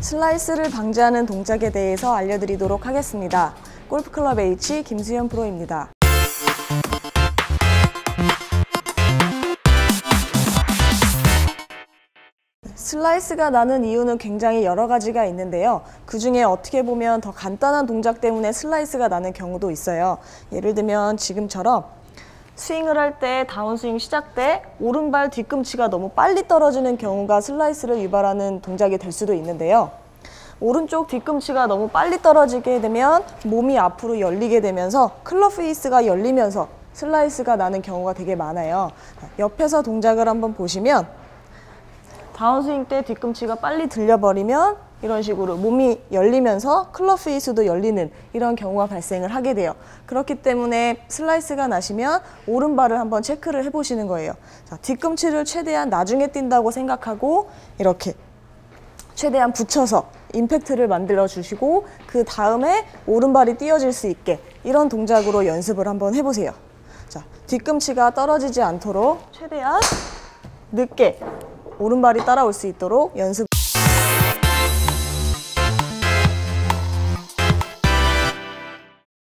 슬라이스를 방지하는 동작에 대해서 알려드리도록 하겠습니다. 골프클럽 H 김수현 프로입니다. 슬라이스가 나는 이유는 굉장히 여러 가지가 있는데요. 그 중에 어떻게 보면 더 간단한 동작 때문에 슬라이스가 나는 경우도 있어요. 예를 들면 지금처럼 스윙을 할 때 다운스윙 시작 때 오른발 뒤꿈치가 너무 빨리 떨어지는 경우가 슬라이스를 유발하는 동작이 될 수도 있는데요. 오른쪽 뒤꿈치가 너무 빨리 떨어지게 되면 몸이 앞으로 열리게 되면서 클럽 페이스가 열리면서 슬라이스가 나는 경우가 되게 많아요. 옆에서 동작을 한번 보시면 다운스윙 때 뒤꿈치가 빨리 들려버리면 이런 식으로 몸이 열리면서 클럽 페이스도 열리는 이런 경우가 발생을 하게 돼요. 그렇기 때문에 슬라이스가 나시면 오른발을 한번 체크를 해보시는 거예요. 자, 뒤꿈치를 최대한 나중에 뛴다고 생각하고 이렇게 최대한 붙여서 임팩트를 만들어 주시고 그 다음에 오른발이 띄어질 수 있게 이런 동작으로 연습을 한번 해보세요. 자, 뒤꿈치가 떨어지지 않도록 최대한 늦게 오른발이 따라올 수 있도록 연습